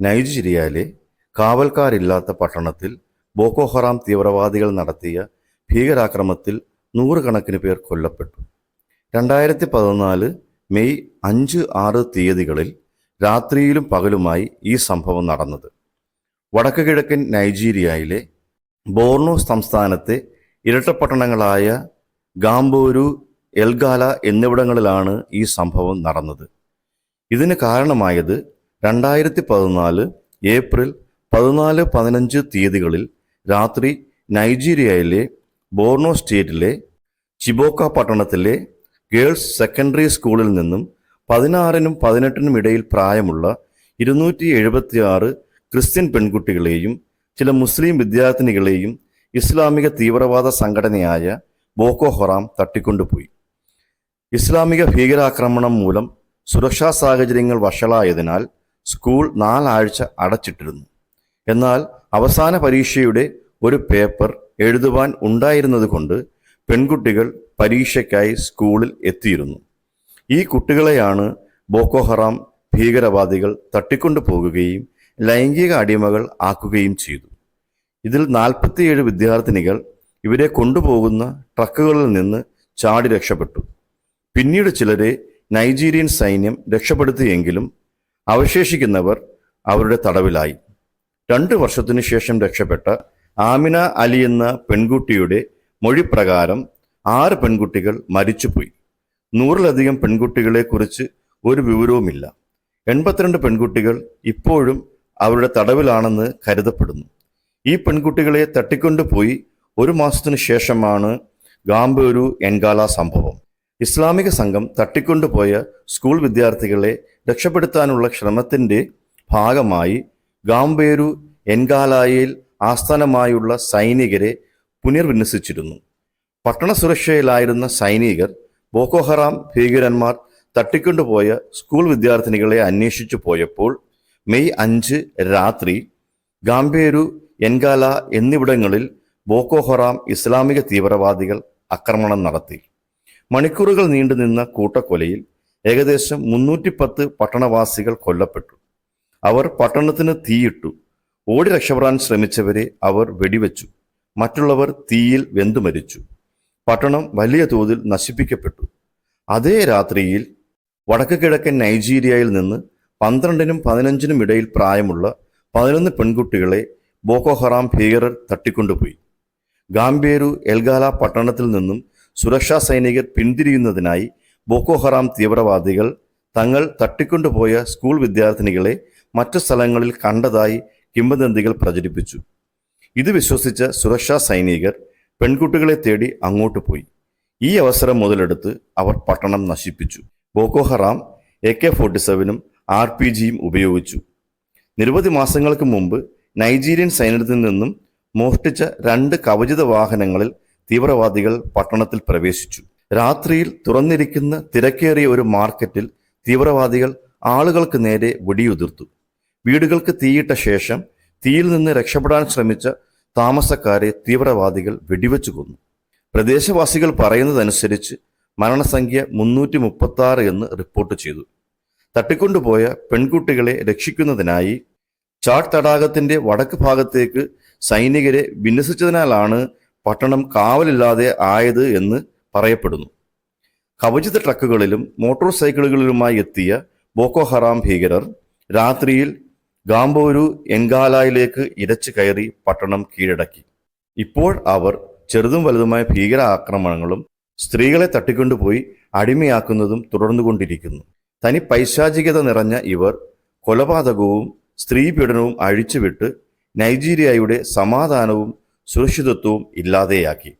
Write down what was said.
നൈജീരിയയിലെ കാവൽക്കാരില്ലാത്ത പട്ടണത്തിൽ ബോക്കോഹറാം തീവ്രവാദികൾ നടത്തിയ ഭീകരാക്രമത്തിൽ നൂറുകണക്കിന് പേർ കൊല്ലപ്പെട്ടു. രണ്ടായിരത്തി പതിനാല് മെയ് അഞ്ച് ആറ് തീയതികളിൽ രാത്രിയിലും പകലുമായി ഈ സംഭവം നടന്നത്. വടക്ക് കിഴക്കൻ നൈജീരിയയിലെ ബോർണോ സംസ്ഥാനത്തെ ഇരട്ടപ്പട്ടണങ്ങളായ ഗാംബോരു എൽഗാല എന്നിവിടങ്ങളിലാണ് ഈ സംഭവം നടന്നത്. ഇതിന് കാരണമായത് രണ്ടായിരത്തി പതിനാല് ഏപ്രിൽ പതിനാല് പതിനഞ്ച് തീയതികളിൽ രാത്രി നൈജീരിയയിലെ ബോർണോ സ്റ്റേറ്റിലെ ചിബോക്ക പട്ടണത്തിലെ ഗേൾസ് സെക്കൻഡറി സ്കൂളിൽ നിന്നും പതിനാറിനും പതിനെട്ടിനും ഇടയിൽ പ്രായമുള്ള ഇരുന്നൂറ്റി എഴുപത്തിയാറ് ക്രിസ്ത്യൻ പെൺകുട്ടികളെയും ചില മുസ്ലിം വിദ്യാർത്ഥിനികളെയും ഇസ്ലാമിക തീവ്രവാദ സംഘടനയായ ബോക്കോ ഹൊറാം തട്ടിക്കൊണ്ടുപോയി. ഇസ്ലാമിക ഭീകരാക്രമണം മൂലം സുരക്ഷാ സാഹചര്യങ്ങൾ വഷളായതിനാൽ സ്കൂൾ നാലാഴ്ച അടച്ചിട്ടിരുന്നു. എന്നാൽ അവസാന പരീക്ഷയുടെ ഒരു പേപ്പർ എഴുതുവാൻ ഉണ്ടായിരുന്നതുകൊണ്ട് പെൺകുട്ടികൾ പരീക്ഷയ്ക്കായി സ്കൂളിൽ എത്തിയിരുന്നു. ഈ കുട്ടികളെയാണ് ബോക്കോഹറാം ഭീകരവാദികൾ തട്ടിക്കൊണ്ടു പോകുകയും ലൈംഗിക അടിമകൾ ആക്കുകയും ചെയ്തു. ഇതിൽ നാൽപ്പത്തിയേഴ് വിദ്യാർത്ഥിനികൾ ഇവരെ കൊണ്ടുപോകുന്ന ട്രക്കുകളിൽ നിന്ന് ചാടി രക്ഷപ്പെട്ടു. പിന്നീട് ചിലരെ നൈജീരിയൻ സൈന്യം രക്ഷപ്പെടുത്തിയെങ്കിലും അവശേഷിക്കുന്നവർ അവരുടെ തടവിലായി. രണ്ടു വർഷത്തിനു ശേഷം രക്ഷപ്പെട്ട ആമിന അലി എന്ന പെൺകുട്ടിയുടെ മൊഴിപ്രകാരം ആറ് പെൺകുട്ടികൾ മരിച്ചുപോയി. നൂറിലധികം പെൺകുട്ടികളെക്കുറിച്ച് ഒരു വിവരവുമില്ല. എൺപത്തിരണ്ട് പെൺകുട്ടികൾ ഇപ്പോഴും അവരുടെ തടവിലാണെന്ന് കരുതപ്പെടുന്നു. ഈ പെൺകുട്ടികളെ തട്ടിക്കൊണ്ടുപോയി ഒരു മാസത്തിനു ശേഷമാണ് ഗാംബൂരു എൻഗാല സംഭവം. ഇസ്ലാമിക സംഘം തട്ടിക്കൊണ്ടുപോയ സ്കൂൾ വിദ്യാർത്ഥികളെ രക്ഷപ്പെടുത്താനുള്ള ശ്രമത്തിന്റെ ഭാഗമായി ഗാംബേരു എൻഗാലായയിൽ ആസ്ഥാനമായുള്ള സൈനികരെ പുനർവിന്യസിച്ചിരുന്നു. പട്ടണ സുരക്ഷയിലായിരുന്ന സൈനികർ ബോക്കോഹറാം ഭീകരന്മാർ തട്ടിക്കൊണ്ടുപോയ സ്കൂൾ വിദ്യാർത്ഥിനികളെ അന്വേഷിച്ചു പോയപ്പോൾ മെയ് അഞ്ച് രാത്രി ഗാംബേരു എൻഗാല എന്നിവിടങ്ങളിൽ ബോക്കോഹറാം ഇസ്ലാമിക തീവ്രവാദികൾ ആക്രമണം നടത്തി. മണിക്കൂറുകൾ നീണ്ടുനിന്ന കൂട്ടക്കൊലയിൽ ഏകദേശം മുന്നൂറ്റി പത്ത് പട്ടണവാസികൾ കൊല്ലപ്പെട്ടു. അവർ പട്ടണത്തിന് തീയിട്ടു. ഓടി രക്ഷപ്പെടാൻ ശ്രമിച്ചവരെ അവർ വെടിവെച്ചു. മറ്റുള്ളവർ തീയിൽ വെന്തു മരിച്ചു. പട്ടണം വലിയ തോതിൽ നശിപ്പിക്കപ്പെട്ടു. അതേ രാത്രിയിൽ വടക്ക് കിഴക്കൻ നൈജീരിയയിൽ നിന്ന് പന്ത്രണ്ടിനും പതിനഞ്ചിനും ഇടയിൽ പ്രായമുള്ള പതിനൊന്ന് പെൺകുട്ടികളെ ബോക്കോഹറാം ഭീകരർ തട്ടിക്കൊണ്ടുപോയി. ഗാംബേരു എൽഗാല പട്ടണത്തിൽ നിന്നും സുരക്ഷാ സൈനികർ പിന്തിരിയുന്നതിനായി ബോക്കോ ഹറാം തീവ്രവാദികൾ തങ്ങൾ തട്ടിക്കൊണ്ടുപോയ സ്കൂൾ വിദ്യാർത്ഥിനികളെ മറ്റു സ്ഥലങ്ങളിൽ കണ്ടതായി കിംവദന്തികൾ പ്രചരിപ്പിച്ചു. ഇത് വിശ്വസിച്ച സുരക്ഷാ സൈനികർ പെൺകുട്ടികളെ തേടി അങ്ങോട്ട് പോയി. ഈ അവസരം മുതലെടുത്ത് അവർ പട്ടണം നശിപ്പിച്ചു. Boko Haram A K forty സെവനും R P ജിയും ഉപയോഗിച്ചു. നിരവധി മാസങ്ങൾക്ക് മുമ്പ് നൈജീരിയൻ സൈന്യത്തിൽ നിന്നും മോഷ്ടിച്ച രണ്ട് കവചിത വാഹനങ്ങളിൽ തീവ്രവാദികൾ പട്ടണത്തിൽ പ്രവേശിച്ചു. രാത്രിയിൽ തുറന്നിരിക്കുന്ന തിരക്കേറിയ ഒരു മാർക്കറ്റിൽ തീവ്രവാദികൾ ആളുകൾക്ക് നേരെ വെടിയുതിർത്തു. വീടുകൾക്ക് തീയിട്ട ശേഷം തീയിൽ നിന്ന് രക്ഷപ്പെടാൻ ശ്രമിച്ച താമസക്കാരെ തീവ്രവാദികൾ വെടിവെച്ചു കൊന്നു. പ്രദേശവാസികൾ പറയുന്നതനുസരിച്ച് മരണസംഖ്യ മുന്നൂറ്റി മുപ്പത്തി ആറ് എന്ന് റിപ്പോർട്ട് ചെയ്തു. തട്ടിക്കൊണ്ടുപോയ പെൺകുട്ടികളെ രക്ഷിക്കുന്നതിനായി ചാട്ട് തടാകത്തിന്റെ വടക്ക് ഭാഗത്തേക്ക് സൈനികരെ വിന്യസിച്ചതിനാലാണ് പട്ടണം കാവലില്ലാതെ ആയത് എന്ന് പറയപ്പെടുന്നു. കവചിത ട്രക്കുകളിലും മോട്ടോർ സൈക്കിളുകളിലുമായി എത്തിയ ബോക്കോ ഹറാം ഭീകരർ രാത്രിയിൽ ഗാംബോരു എൻഗാലായിലേക്ക് ഇരച്ചു കയറി പട്ടണം കീഴടക്കി. ഇപ്പോൾ അവർ ചെറുതും വലുതുമായ ഭീകര ആക്രമണങ്ങളും സ്ത്രീകളെ തട്ടിക്കൊണ്ടുപോയി അടിമയാക്കുന്നതും തുടർന്നുകൊണ്ടിരിക്കുന്നു. തനി പൈശാചികത നിറഞ്ഞ ഇവർ കൊലപാതകവും സ്ത്രീപീഡനവും അഴിച്ചുവിട്ട് നൈജീരിയയുടെ സമാധാനവും സുരക്ഷിതത്വവും ഇല്ലാതെയാക്കി.